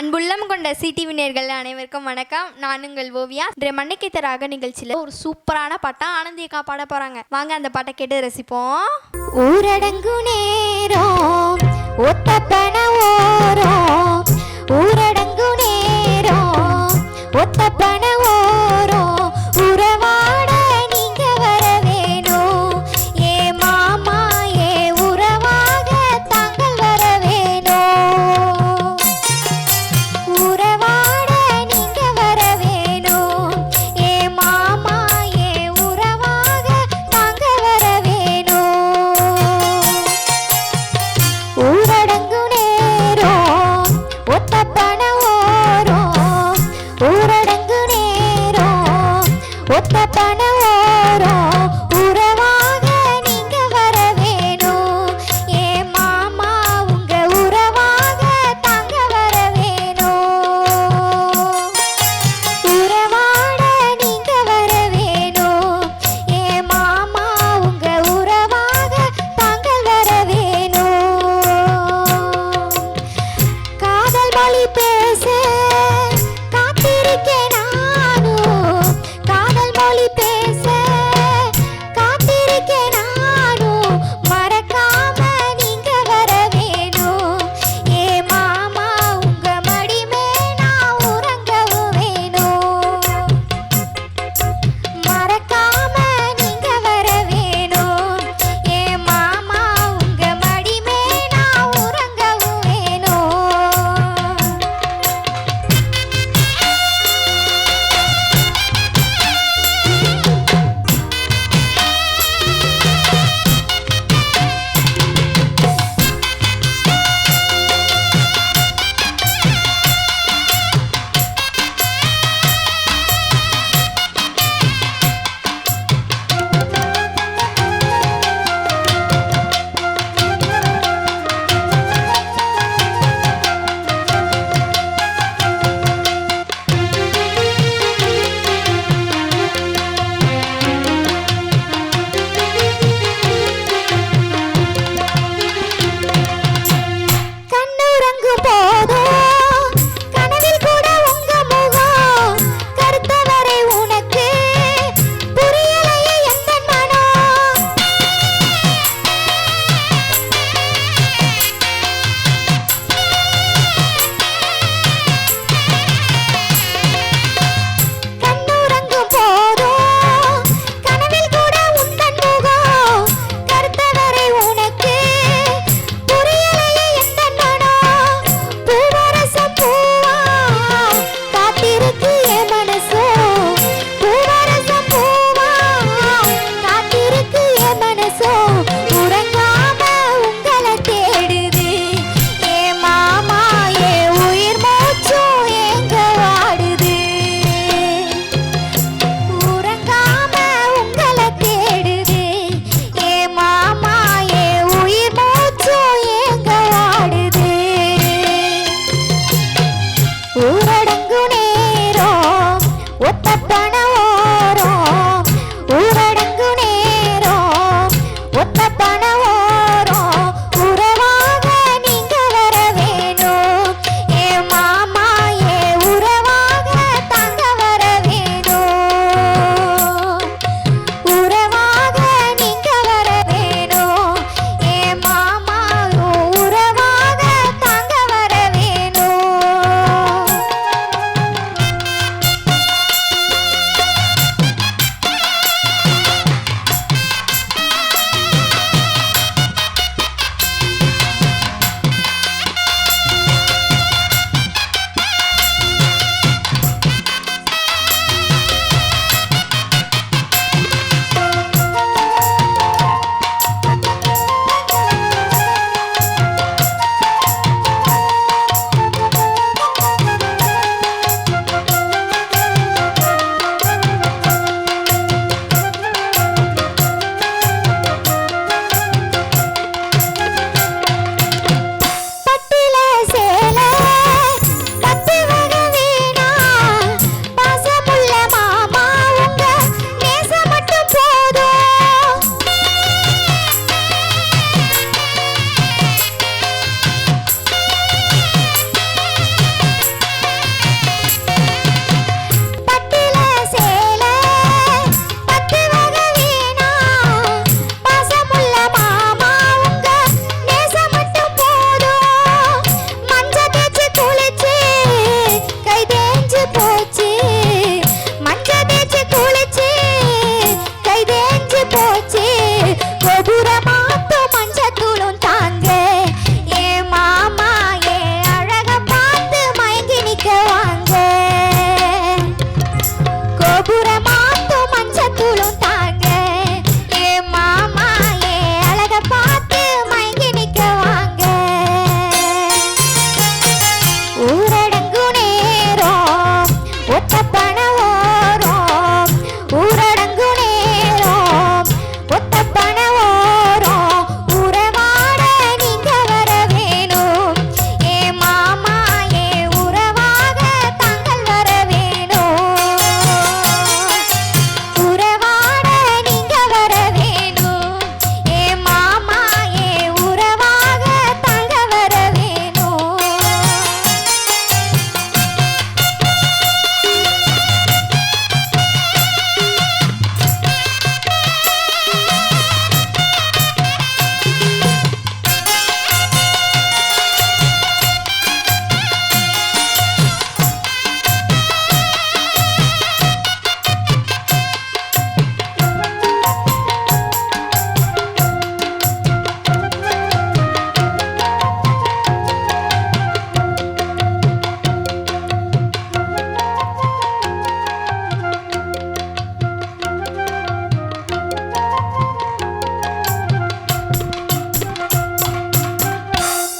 அன்புள்ளம் கொண்ட சிடிவி நேர்கள் அனைவருக்கும் வணக்கம். நான் உங்கள் ஓவியா. இன்றைய மண்ணைக்கு ராக நிகழ்ச்சியில் ஒரு சூப்பரான பாட்டா ஆனந்தியக்கா பாட போறாங்க. வாங்க அந்த பாட்டை கேட்டு ரசிப்போம். ஊரடங்கு நேரம் ஒத்தப்பன ஓரம். ஊரடங்கு நேரம் ஒத்தப்பன ஊரடங்கு நேரம். ஒத்த